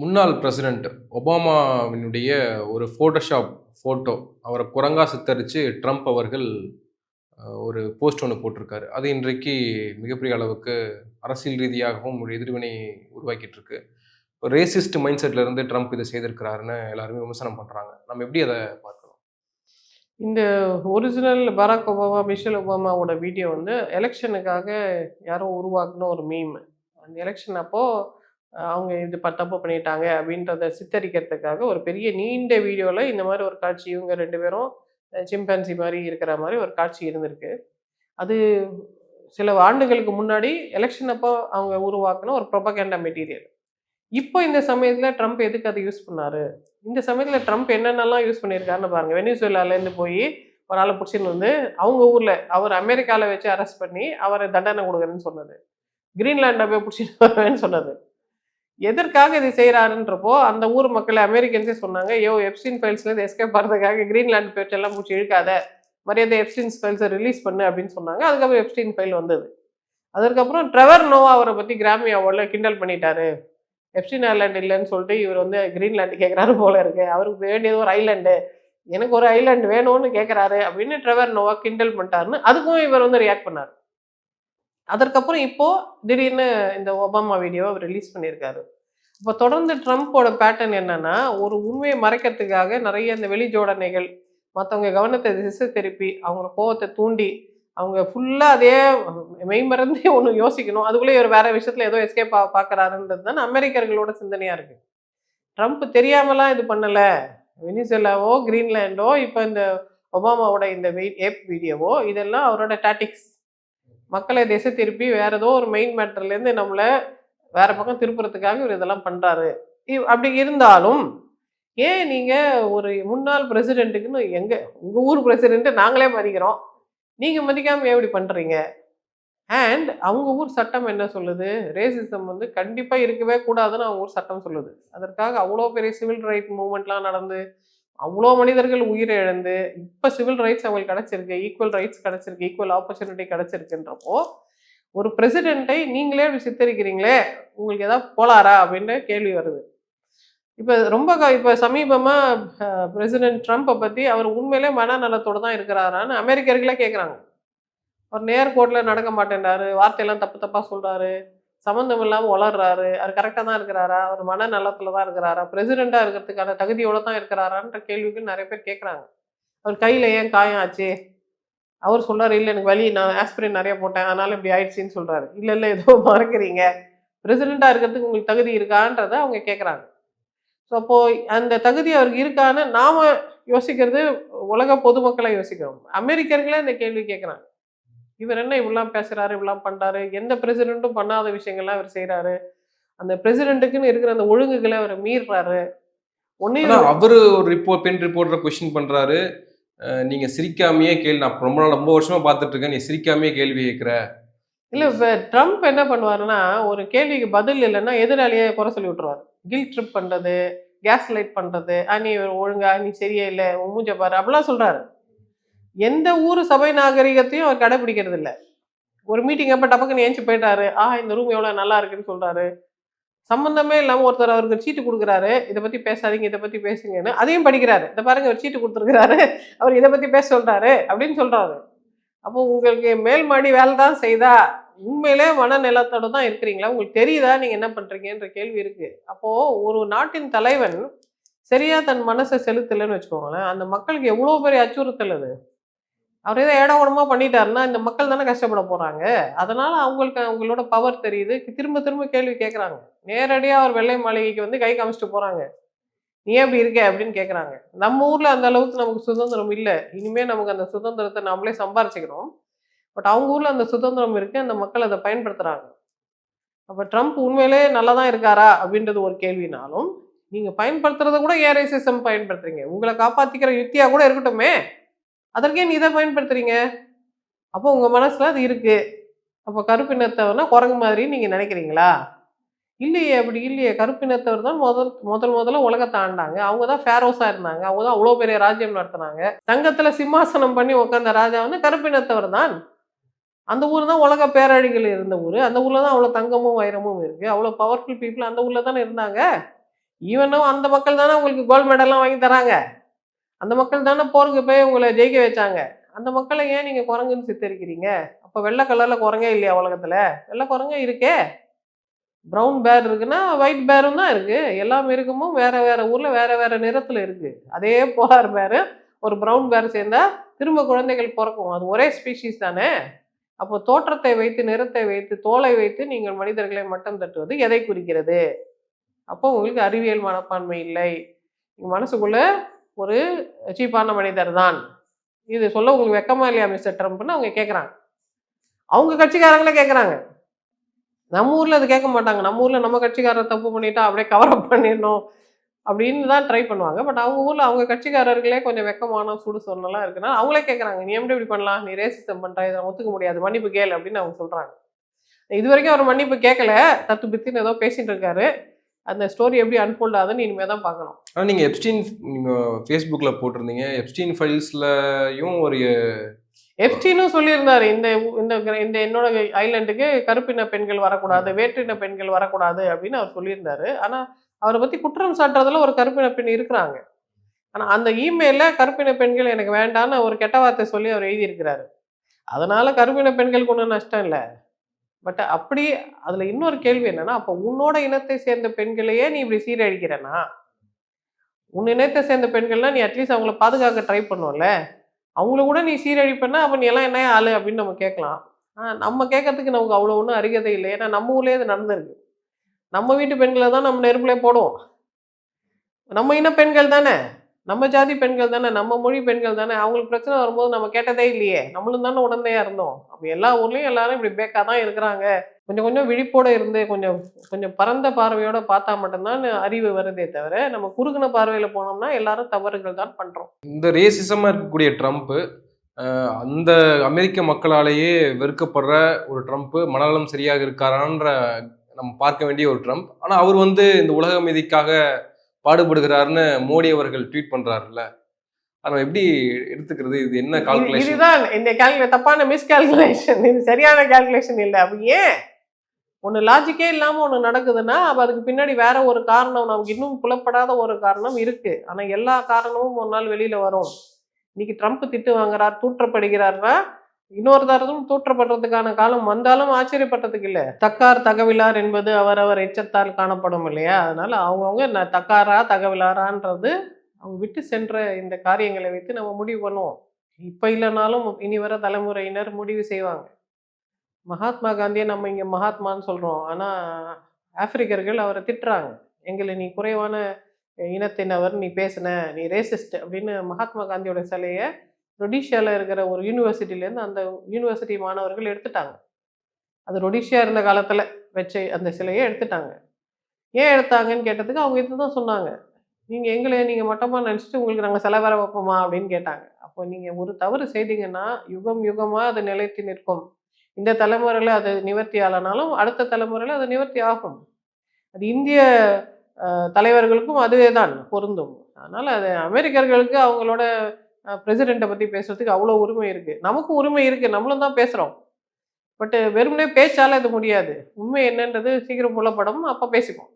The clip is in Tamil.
முன்னாள் பிரசிடெண்ட் ஒபாமாவினுடைய ஒரு ஃபோட்டோஷாப் ஃபோட்டோ அவரை குரங்கா சித்தரித்து ட்ரம்ப் அவர்கள் ஒரு போஸ்ட் ஒன்று போட்டிருக்காரு. அது இன்றைக்கு மிகப்பெரிய அளவுக்கு அரசியல் ரீதியாகவும் ஒரு எதிர்வினை உருவாக்கிட்டு இருக்கு ரேசிஸ்ட் மைண்ட் செட்ல இருந்து ட்ரம்ப் இதை செய்திருக்கிறாருன்னு எல்லாருமே விமர்சனம் பண்ணுறாங்க நம்ம எப்படி அதை பார்க்கணும்? இந்த ஒரிஜினல் பராக் ஒபாமா மிஷல் ஒபாமாவோட வீடியோ வந்து எலெக்ஷனுக்காக யாரோ உருவாக்குன ஒரு மீம் அந்த எலெக்ஷன் அப்போது அவங்க இது ப- தப்பு பண்ணிட்டாங்க அப்படின்றத சித்தரிக்கிறதுக்காக ஒரு பெரிய நீண்ட வீடியோவில் இந்த மாதிரி ஒரு காட்சி இவங்க ரெண்டு பேரும் சிம்பன்சி மாதிரி இருக்கிற மாதிரி ஒரு காட்சி இருந்திருக்கு. அது சில ஆண்டுகளுக்கு முன்னாடி எலெக்ஷன் அப்போ அவங்க உருவாக்கின ஒரு ப்ரொபகேண்டா மெட்டீரியல் இப்போ இந்த சமயத்தில் ட்ரம்ப் எதுக்கு அதை யூஸ் பண்ணார்? இந்த சமயத்தில் ட்ரம்ப் என்னென்னலாம் யூஸ் பண்ணியிருக்காருன்னு பாருங்கள் வெனிசுவேலாலேருந்து போய் ஒரு ஆளை பிடிச்சின்னு வந்து அவங்க ஊரில் அவர் அமெரிக்காவில் வச்சு அரெஸ்ட் பண்ணி அவரை தண்டனை கொடுக்குறேன்னு சொன்னது. கிரீன்லாண்டை போய் பிடிச்சிட்டு வருவேன்னு சொன்னது. எதற்காக இது செய்கிறாருன்றப்போ அந்த ஊர் மக்கள் அமெரிக்கன்ஸே சொன்னாங்க யோ எப்சின் ஃபைல்ஸ்லேருந்து எஸ்கேப் பண்ணுறதுக்காக கிரீன்லாண்ட் பேச்செல்லாம் பிடிச்சி இழுக்காத. மரியாதை எப்சின் ஃபைல்ஸை ரிலீஸ் பண்ணு அப்படின்னு சொன்னாங்க. அதுக்கப்புறம் எப்சின் ஃபைல் வந்தது. அதுக்கப்புறம் ட்ரெவர் நோவா அவரை பற்றி கிராமி அவார்டில் கிண்டல் பண்ணிட்டாரு. எப்சின் ஐலாண்ட் இல்லைன்னு சொல்லிட்டு இவர் வந்து கிரீன்லாண்டு கேட்குறாரு போல இருக்கு. அவருக்கு வேண்டியது ஒரு ஐலாண்டு எனக்கு ஒரு ஐலாண்டு வேணும்னு கேட்குறாரு அப்படின்னு ட்ரெவர் நோவா கிண்டல் பண்ணிட்டாருன்னு அதுக்கும் இவர் வந்து ரியாக்ட் பண்ணார். அதற்கப்புறம் இப்போ திடீர்னு இந்த ஒபாமா வீடியோவை அவர் ரிலீஸ் பண்ணியிருக்காரு. இப்போ தொடர்ந்து ட்ரம்ப்போட பேட்டர்ன் என்னன்னா ஒரு உண்மையை மறைக்கிறதுக்காக நிறைய இந்த வெளி ஜோடனைகள் மற்றவங்க கவனத்தை திசை திருப்பி அவங்க கோவத்தை தூண்டி அவங்க ஃபுல்லாக அதே மெய்மறந்தே ஒன்று யோசிக்கணும். அதுக்குள்ளே ஒரு வேற விஷயத்தில் ஏதோ எஸ்கேப் பா பார்க்குறாருன்றது தான் அமெரிக்கர்களோட சிந்தனையாக இருக்குது ட்ரம்ப் தெரியாமலாம் இது பண்ணலை. வெனிசுலாவோ கிரீன்லேண்டோ இப்போ இந்த ஒபாமாவோட இந்த வெயிட் ஏப் வீடியோவோ இதெல்லாம் அவரோட டாட்டிக்ஸ் மக்களை திசை திருப்பி வேற ஏதோ ஒரு மெயின் மேட்டர்லேருந்து நம்மளை வேற பக்கம் திருப்புறதுக்காக இவர் இதெல்லாம் பண்ணுறாரு இவ்- அப்படி இருந்தாலும் ஏன் நீங்கள் ஒரு முன்னாள் பிரசிடெண்ட்டுக்குன்னு எங்கள் உங்கள் ஊர் பிரசிடெண்ட்டை நாங்களே மதிக்கிறோம். நீங்கள் மதிக்காமல் ஏன் இப்படி அண்ட் அவங்க ஊர் சட்டம் என்ன சொல்லுது? ரேசிசம் வந்து கண்டிப்பாக இருக்கவே கூடாதுன்னு அவங்க ஊர் சட்டம் சொல்லுது. அதற்காக அவ்வளோ பெரிய சிவில் ரைட் மூமெண்ட்லாம் நடந்து அவ்வளோ மனிதர்கள் உயிரை இழந்து இப்போ சிவில் ரைட்ஸ் அவங்களுக்கு கிடச்சிருக்கு ஈக்குவல் ரைட்ஸ் கிடச்சிருக்கு ஈக்குவல் ஆப்பர்ச்சுனிட்டி கிடச்சிருக்குன்றப்போ ஒரு பிரசிடெண்ட்டை நீங்களே அப்படி சித்தரிக்கிறீங்களே உங்களுக்கு ஏதாவது போலாரா அப்படின்னு கேள்வி வருது. இப்போ ரொம்ப க- இப்போ சமீபமாக பிரசிடென்ட் ட்ரம்ப்பை பற்றி அவர் உண்மையிலே மனநலத்தோடு தான் இருக்கிறாரான்னு அமெரிக்கர்களே கேட்குறாங்க அவர் நேர்கோட்டில் நடக்க மாட்டேன்றாரு வார்த்தையெல்லாம் தப்பு தப்பாக சொல்கிறாரு சம்மந்தம் இல்லாமல் வளர்றாரு அவர் கரெக்டாக தான் இருக்கிறாரா? அவர் மனநலத்தில் தான் இருக்கிறாரா பிரசிடெண்ட்டாக இருக்கிறதுக்கான தகுதியோடு தான் இருக்கிறாரான்ற கேள்விக்கு நிறைய பேர் கேட்குறாங்க அவர் கையில் ஏன் காயம் ஆச்சு? அவர் சொல்கிறார் இல்லை எனக்கு வலி நான் ஆஸ்பிரின் நிறைய போட்டேன். அதனால் இப்படி ஆயிடுச்சின்னு சொல்கிறாரு இல்லை இல்லை ஏதோ மறக்கிறீங்க. பிரசிடெண்ட்டாக இருக்கிறதுக்கு உங்களுக்கு தகுதி இருக்கான்றத அவங்க கேட்குறாங்க ஸோ அப்போது அந்த தகுதி அவருக்கு இருக்கான்னு நாம் யோசிக்கிறது உலக பொதுமக்களை யோசிக்கிறோம். அமெரிக்கர்களே இந்த கேள்வி கேட்குறாங்க இவர் என்ன இப்படிலாம் பேசுறாரு இப்படிலாம் பண்றாரு எந்த பிரசிடென்ட்டும் பண்ணாத விஷயங்கள்லாம் இவர் செய்றாரு. அந்த பிரசிடென்ட்டுக்குன்னு இருக்கிற அந்த ஒழுங்குகளை அவர் மீறுறாரு. ஒன்னையும் அவரு ஒரு ரிப்போர்ட் பெண் ரிப்போர்ட்டரை கொஸ்டின் பண்றாரு. அஹ், நீங்க சிரிக்காமையே கேள்வி நான் ரொம்ப நாள் ரொம்ப வருஷமா பார்த்துட்டு இருக்கேன் நீ சிரிக்காமையே கேள்வி கேட்கிற. இல்ல இப்ப ட்ரம்ப் என்ன பண்ணுவாருன்னா ஒரு கேள்விக்கு பதில் இல்லைன்னா எதிராளியே குறை சொல்லி விட்டுருவாரு. கில் ட்ரிப் பண்றது கேஸ் லைட் பண்றது ஆ நீ ஒழுங்கா நீ சரியே இல்லை மூஞ்ச பாரு அப்படிலாம் சொல்றாரு. எந்த ஊர் சபை நாகரிகத்தையும் அவர் கடைபிடிக்கிறது இல்லை. ஒரு மீட்டிங் அப்போ டபக்குன்னு ஏஞ்சி போயிட்டாரு. ஆ இந்த ரூம் எவ்வளோ நல்லா இருக்குன்னு சொல்கிறாரு சம்மந்தமே இல்லாமல் ஒருத்தர் அவருக்கு சீட்டு கொடுக்குறாரு. இதை பற்றி பேசாதீங்க இதை பற்றி பேசுங்கன்னு அதையும் படிக்கிறாரு. இதை பாருங்க ஒரு சீட்டு கொடுத்துருக்குறாரு. அவர் இதை பற்றி பேச சொல்கிறாரு அப்படின்னு சொல்கிறாரு அப்போ உங்களுக்கு மேல் மாடி வேலை தான் செய்தா? உண்மையிலே மனநிலத்தோட தான் இருக்கிறீங்களா? உங்களுக்கு தெரியுதா? நீங்கள் என்ன பண்ணுறீங்கன்ற கேள்வி இருக்குது அப்போது ஒரு நாட்டின் தலைவன் சரியாக தன் மனசை செலுத்தலைன்னு வச்சுக்கோங்களேன். அந்த மக்களுக்கு எவ்வளோ பெரிய அச்சுறுத்தல் அது? அவர் ஏதோ ஏடகுடமா பண்ணிட்டாருன்னா இந்த மக்கள் தானே கஷ்டப்பட போறாங்க. அதனால அவங்களுக்கு அவங்களோட பவர் தெரியுது. திரும்ப திரும்ப கேள்வி கேட்குறாங்க நேரடியாக அவர் வெள்ளை மாளிகைக்கு வந்து கை காமிச்சிட்டு போறாங்க. நீ எப்படி இருக்க? அப்படின்னு கேட்குறாங்க நம்ம ஊர்ல அந்த அளவுக்கு நமக்கு சுதந்திரம் இல்லை. இனிமே நமக்கு அந்த சுதந்திரத்தை நாமளே சம்பாரிச்சுக்கிறோம். பட் அவங்க ஊர்ல அந்த சுதந்திரம் இருக்கு. அந்த மக்கள் அதை பயன்படுத்துறாங்க. அப்ப ட்ரம்ப் உண்மையிலே நல்லா தான் இருக்காரா? அப்படின்றது ஒரு கேள்வினாலும் நீங்க பயன்படுத்துறத கூட ஏன் ரேசிசம் பயன்படுத்துறீங்க. உங்களை காப்பாத்திக்கிற யுத்தியா கூட இருக்கட்டுமே. அதற்கே நீ இதை பயன்படுத்துறீங்க? அப்போ உங்கள் மனசில் அது இருக்குது அப்போ கருப்பினத்தவர்னா குரங்கு மாதிரி நீங்கள் நினைக்கிறீங்களா? இல்லையே அப்படி இல்லையே. கருப்பினத்தவர் தான் முதல் முதல் முதல்ல உலகத்தை ஆண்டாங்க. அவங்க தான் ஃபேரோஸாக இருந்தாங்க. அவங்க தான் அவ்வளோ பெரிய ராஜ்யம் நடத்துனாங்க. தங்கத்தில் சிம்மாசனம் பண்ணி உட்காந்த ராஜா வந்து கருப்பினத்தவர் தான். அந்த ஊர் தான் உலக பேரழிகள் இருந்த ஊர். அந்த ஊரில் தான் அவ்வளோ தங்கமும் வைரமும் இருக்குது அவ்வளோ பவர்ஃபுல் பீப்புள் அந்த ஊரில் தானே இருந்தாங்க. ஈவனும் அந்த மக்கள் தானே உங்களுக்கு கோல்டு மெடல்லாம் வாங்கி தராங்க. அந்த மக்கள் தானே போருக்கு போய் உங்களை ஜெயிக்க வச்சாங்க. அந்த மக்களை ஏன் நீங்கள் குரங்குன்னு சித்தரிக்கிறீங்க? அப்போ வெள்ளை கலரில் குரங்கே இல்லையா உலகத்தில்? வெள்ளை குரங்கே இருக்கே. ப்ரௌன் பேர் இருக்குன்னா ஒயிட் பேரும் தான் இருக்குது எல்லா மிருகமும் வேறு வேறு ஊரில் வேறு வேறு நிறத்தில் இருக்குது அதே போலார் பேர் ஒரு ப்ரௌன் பேர் சேர்ந்தால் திரும்ப குழந்தைகள் பிறக்கும். அது ஒரே ஸ்பீஷீஸ் தானே. அப்போ தோற்றத்தை வைத்து நிறத்தை வைத்து தோலை வைத்து நீங்கள் மனிதர்களை மட்டம் தட்டுவது எதை குறிக்கிறது? அப்போ உங்களுக்கு அறிவியல் மனப்பான்மை இல்லை. மனசுக்குள்ளே ஒரு சீப்பான மனிதர் தான். இது சொல்ல உங்களுக்கு வெக்கமா இல்லையா மிஸ்டர் ட்ரம்ப்னு? அவங்க கேட்குறாங்க அவங்க கட்சிக்காரங்களே கேட்குறாங்க நம்ம ஊரில் அது கேட்க மாட்டாங்க. நம்ம ஊரில் நம்ம கட்சிக்காரர் தப்பு பண்ணிட்டா அப்படியே கவர் அப் பண்ணிடணும் அப்படின்னு தான் ட்ரை பண்ணுவாங்க. பட் அவங்க ஊரில் அவங்க கட்சிக்காரர்களே கொஞ்சம் வெக்கமான சுடு சொல்லலாம் இருக்குன்னா அவங்களே கேட்குறாங்க நீ எப்படி இப்படி பண்ணலாம்? நீ ரேசிசம் பண்ணுற இதை ஒத்துக்க முடியாது. மன்னிப்பு கேளு அப்படின்னு அவங்க சொல்கிறாங்க இது வரைக்கும் அவர் மன்னிப்பு கேட்கல தத்து பித்தின்னு ஏதோ பேசிகிட்டு இருக்காரு. அந்த ஸ்டோரி எப்படி அன்ஃபோல்ட் ஆகுதுன்னு இனிமே தான் பார்க்கணும். ஆனால் நீங்கள் எப்ஸ்டீன் நீங்கள் ஃபேஸ்புக்கில் போட்டிருந்தீங்க. எப்ஸ்டீன் ஃபைல்ஸ்லையும் ஒரு எப்ஸ்டீனும் சொல்லியிருந்தாரு. இந்த இந்த இந்த என்னோட ஐலண்டுக்கு கருப்பின பெண்கள் வரக்கூடாது வேற்றின பெண்கள் வரக்கூடாது அப்படின்னு அவர் சொல்லியிருந்தாரு. ஆனா அவரை பத்தி குற்றம் சாட்டுறதுல ஒரு கருப்பின பெண் இருக்கிறாங்க. ஆனா அந்த இமெயில கருப்பின பெண்கள் எனக்கு வேண்டான்னு ஒரு கெட்ட வார்த்தை சொல்லி அவர் எழுதியிருக்கிறாரு. அதனால கருப்பின பெண்களுக்கு ஒன்றும் நஷ்டம் இல்லை. பட் அப்படி அதுல இன்னொரு கேள்வி என்னன்னா அப்போ உன்னோட இனத்தை சேர்ந்த பெண்களையே நீ இப்படி சீரழிக்கிறனா? உன் இனத்தை சேர்ந்த பெண்கள்லாம் நீ அட்லீஸ்ட் அவங்கள பாதுகாக்க ட்ரை பண்ணுவல அவங்கள கூட நீ சீரழிப்பேன்னா அப்போ நீ எல்லாம் என்ன ஆளு அப்படின்னு நம்ம கேட்கலாம். ஆ நம்ம கேட்கறதுக்கு நமக்கு அவ்வளோ ஒன்றும் அருகதை இல்லை. ஏன்னா நம்ம ஊர்லேயே இது நடந்திருக்கு. நம்ம வீட்டு பெண்களை தான் நம்ம நெருப்புலே போடுவோம். நம்ம இன பெண்கள் தானே? நம்ம ஜாதி பெண்கள் தானே நம்ம மொழி பெண்கள் தானே அவங்களுக்கு பிரச்சனை வரும்போது நம்ம கேட்டதே இல்லையே. நம்மளும் தானே உடனே இருந்தோம். அப்போ எல்லா ஊர்லேயும் எல்லாரும் இப்படி பேக்காக தான் இருக்கிறாங்க. கொஞ்சம் கொஞ்சம் விழிப்போட இருந்து கொஞ்சம் கொஞ்சம் பரந்த பார்வையோட பார்த்தா மட்டும்தான் அறிவு வருதே தவிர நம்ம குறுகின பார்வையில் போனோம்னா எல்லாரும் தவறுகள் தான் பண்ணுறோம் இந்த ரேசிசமாக இருக்கக்கூடிய ட்ரம்ப்பு அந்த அமெரிக்க மக்களாலேயே வெறுக்கப்படுற ஒரு ட்ரம்ப்பு மனநலம் சரியாக இருக்காரான்ற நம்ம பார்க்க வேண்டிய ஒரு ட்ரம்ப் ஆனால் அவர் வந்து இந்த உலக அமைதிக்காக பாடுபடுகிறாருன்னு மோடி அவர்கள் ட்வீட் பண்றாருல்ல. அதை நம்ம எப்படி எடுத்துக்கிறது? இது என்ன கால்குலேஷன் இதுதான் இந்த கால்குலே தப்பான மிஸ்கால்குலேஷன் இது சரியான கால்குலேஷன் இல்லை. அப்ப ஏன்? ஒன்று லாஜிக்கே இல்லாமல் ஒன்று நடக்குதுன்னா அப்போ அதுக்கு பின்னாடி வேற ஒரு காரணம் நமக்கு இன்னும் புலப்படாத ஒரு காரணம் இருக்கு. ஆனால் எல்லா காரணமும் ஒரு நாள் வெளியில வரும். இன்னைக்கு ட்ரம்ப் திட்டு வாங்குறார் தூற்றப்படுகிறார்னா இன்னொரு தரத்தும் தூற்றப்படுறதுக்கான காலம் வந்தாலும் ஆச்சரியப்பட்டதுக்கு இல்லை. தக்கார் தகவிலார் என்பது அவரவர் எச்சத்தால் காணப்படும் இல்லையா? அதனால அவங்கவுங்க தக்காரா தகவிலாரான்றது அவங்க விட்டு சென்ற இந்த காரியங்களை வைத்து நம்ம முடிவு பண்ணுவோம். இப்போ இல்லைனாலும் இனி வர தலைமுறையினர் முடிவு செய்வாங்க. மகாத்மா காந்தியை நம்ம இங்கே மகாத்மான்னு சொல்கிறோம் ஆனால் ஆப்பிரிக்கர்கள் அவரை திட்டுறாங்க. எங்களை நீ குறைவான இனத்தினவர் நீ பேசின நீ ரேசிஸ்ட் அப்படின்னு மகாத்மா காந்தியோட சிலையை ரொடிஷியாவில் இருக்கிற ஒரு யூனிவர்சிட்டிலேருந்து அந்த யூனிவர்சிட்டி மாணவர்கள் எடுத்துட்டாங்க. அது ரொடிஷியா இருந்த காலத்தில் வச்ச அந்த சிலையை எடுத்துட்டாங்க. ஏன் எடுத்தாங்கன்னு கேட்டதுக்கு அவங்க இதுதான் சொன்னாங்க. நீங்கள் எங்களை நீங்கள் மட்டமாக நினச்சிட்டு உங்களுக்கு நாங்கள் செலவர வேற வைப்போமா? அப்படின்னு கேட்டாங்க. அப்போ நீங்கள் ஒரு தவறு செய்தீங்கன்னா யுகம் யுகமாக அது நிலைத்து நிற்கும். இந்த தலைமுறையில் அது நிவர்த்தி ஆகலனாலும் அடுத்த தலைமுறையில் அது நிவர்த்தி ஆகும். அது இந்திய தலைவர்களுக்கும் அதுவே தான் பொருந்தும். அதனால் அது அமெரிக்கர்களுக்கு அவங்களோட பிரசிடெண்ட்டை பற்றி பேசுறதுக்கு அவ்வளோ உரிமை இருக்குது நமக்கும் உரிமை இருக்குது நம்மளும் தான் பேசுகிறோம் பட்டு வெறுமனே பேச்சால இது முடியாது. உண்மை என்னன்றது சீக்கிரம் புலப்படும். அப்போ பேசிப்போம்.